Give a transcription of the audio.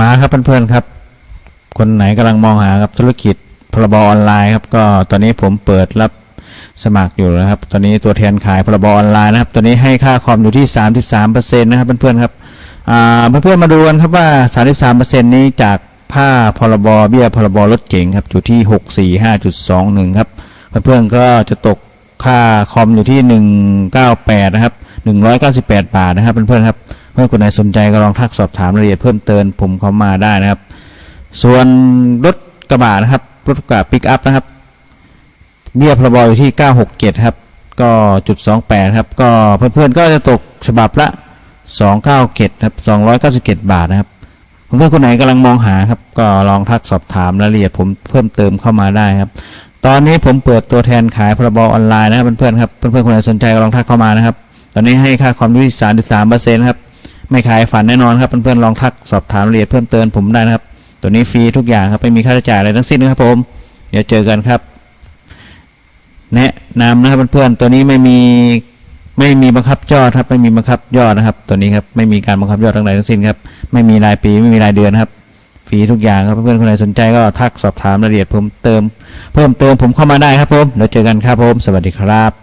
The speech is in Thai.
มาครับเพื่อนๆครับ คนไหนกำลังมองหาครับธุรกิจพรบออนไลน์ครับก็ตอนนี้ผมเปิดรับสมัครอยู่นะครับ ตอนนี้ตัวแทนขายพรบออนไลน์นะครับ ตอนนี้ให้ค่าคอมอยู่ที่ 33%นะครับเพื่อนๆครับอ่าเพื่อนๆมาดูกันครับว่า 33%นี้จากค่าพรบเบี้ยพรบรถเก๋งครับอยู่ที่ 645.21 ครับ เพื่อนๆก็จะตกค่าคอมอยู่ที่ 198 นะครับ 198 บาทนะครับเพื่อนๆครับ เพื่อนคนไหนสนใจก็ลองทักสอบถามรายละเอียดเพิ่มเติมผมเข้ามาได้นะครับ ส่วนรถกระบะนะครับรถกระบะปิกอัพนะครับเบี้ยพรบอยู่ที่ 967 ครับ ก็จุด 28 ครับ ก็เพื่อนๆก็จะตกฉบับละ 297 ครับ 297 บาทนะครับเพื่อนๆคนไหนกำลังมองหาครับ ก็ลองทักสอบถามรายละเอียดผมเพิ่มเติมเข้ามาได้ครับ ตอนนี้ผมเปิดตัวแทนขายพรบออนไลน์นะครับเพื่อนๆครับ เพื่อนๆคนไหนสนใจก็ลองทักเข้ามานะครับ ตอนนี้ให้ค่าความที่33%ครับ ไม่ขายฝันแน่นอนครับเพื่อนๆลองทักสอบถามรายละเอียดเพิ่มเติมผมได้นะครับ ตัวนี้ฟรีทุกอย่างครับไม่มีค่าใช้จ่ายอะไรทั้งสิ้นนะครับผมเดี๋ยวเจอกันครับ แนะนำนะครับเพื่อนๆตัวนี้ไม่มีไม่มีบังคับยอดครับ ไม่มีบังคับยอดนะครับ ตัวนี้ครับไม่มีการบังคับยอดทั้งใดทั้งสิ้นครับไม่มีรายปีไม่มีรายเดือนครับฟรีทุกอย่างครับเพื่อนๆคนไหนสนใจก็ทักสอบถามรายละเอียดผมเติม เพิ่มเติมผมเข้ามาได้ครับผมเดี๋ยวเจอกันครับผม สวัสดีครับ